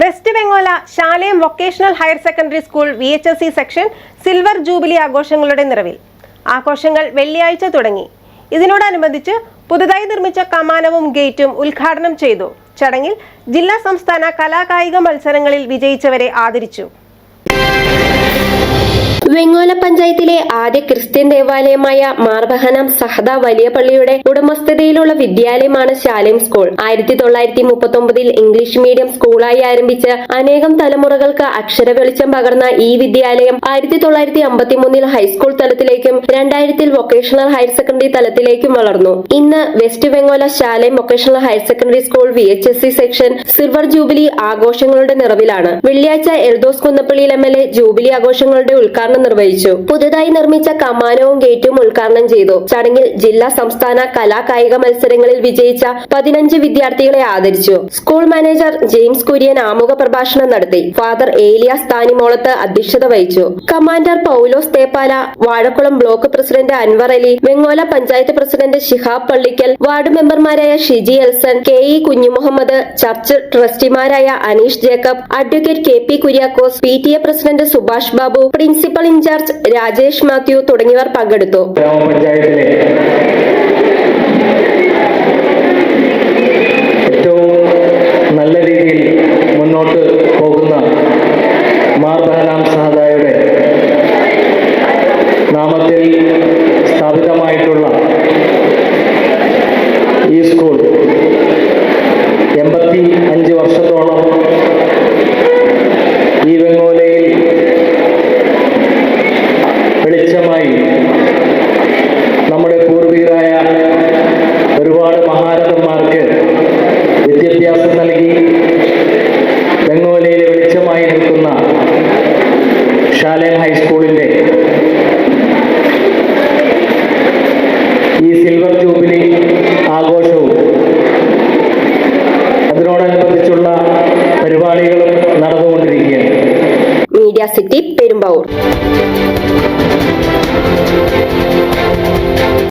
West Vengola Shalem vocational higher secondary school V H S C section silver jubilee ആഘോഷങ്ങളുടെ നിറവിൽ. ആഘോഷങ്ങൾ വെള്ളിയാഴ്ച തുടങ്ങി. ഇതിനോടനുബന്ധിച്ച് പുതുതായി നിർമ്മിച്ച കമാനവും ഗേറ്റും ഉദ്ഘാടനം ചെയ്തു. ചടങ്ങിൽ ജില്ലാ സംസ്ഥാന കലാകായിക മത്സരങ്ങളിൽ വിജയിച്ചവരെ ആദരിച്ചു. വെങ്ങോല പഞ്ചായത്തിലെ ആദ്യ ക്രിസ്ത്യൻ ദേവാലയമായ മാർബഹനം സഹദ വലിയ പള്ളിയുടെ ഉടമസ്ഥതയിലുള്ള വിദ്യാലയമാണ് ശാലേം സ്കൂൾ. ആയിരത്തി തൊള്ളായിരത്തി മുപ്പത്തി ഒമ്പതിൽ ഇംഗ്ലീഷ് മീഡിയം സ്കൂളായി ആരംഭിച്ച് അനേകം തലമുറകൾക്ക് അക്ഷര വെളിച്ചം പകർന്ന ഈ വിദ്യാലയം ആയിരത്തി തൊള്ളായിരത്തി അമ്പത്തിമൂന്നിൽ ഹൈസ്കൂൾ തലത്തിലേക്കും രണ്ടായിരത്തിൽ വൊക്കേഷണൽ ഹയർ സെക്കൻഡറി തലത്തിലേക്കും വളർന്നു. ഇന്ന് west Vengola Shalem vocational higher secondary school V H S C section silver jubilee ആഘോഷങ്ങളുടെ നിറവിലാണ്. വെള്ളിയാഴ്ച എൽദോസ് കുന്നപ്പള്ളിയിൽ എം എൽ എ ജൂബിലി ആഘോഷങ്ങളുടെ ഉദ്ഘാടനം നിർവഹിച്ചു. പുതുതായി നിർമ്മിച്ച കമാനവും ഗേറ്റും ഉദ്ഘാടനം ചെയ്തു. ചടങ്ങിൽ ജില്ലാ സംസ്ഥാന കലാകായിക മത്സരങ്ങളിൽ വിജയിച്ച പതിനഞ്ച് വിദ്യാർത്ഥികളെ ആദരിച്ചു. സ്കൂൾ മാനേജർ ജെയിംസ് കുര്യൻ ആമുഖ പ്രഭാഷണം നടത്തി. ഫാദർ ഏലിയാസ് താനിമോളത്ത് അധ്യക്ഷത വഹിച്ചു. Commander Paulose Theppala Vazhakulam block president Anwar Ali Vengola panchayat president Shihab Pallikkal ward മെമ്പർമാരായ Shiji Elson K E Kunjumuhammad church ട്രസ്റ്റിമാരായ Aneesh Jacob advocate K P Kuriakose P T A president Subhash Babu principal in charge Rajesh Mathew തുടങ്ങിയവർ പങ്കെടുത്തു. ഗ്രാമപഞ്ചായത്തിലെ ഏറ്റവും നല്ല രീതിയിൽ മുന്നോട്ട് പോകുന്ന മാർബഹനാം സഹദായുടെ നാമത്തിൽ സ്ഥാപിതമായിട്ടുള്ള ഈ സ്കൂൾ എൺപത്തി അഞ്ച് വർഷത്തോളം വെളിച്ചമായി നിൽക്കുന്ന ഷാലേൻ ഹൈസ്കൂളിന്റെ ഈ സിൽവർ ജൂബിലി ആഘോഷവും അതിനോടനുബന്ധിച്ചുള്ള പരിപാടികളും നടന്നുകൊണ്ടിരിക്കുകയാണ്. Media city Perumbavoor.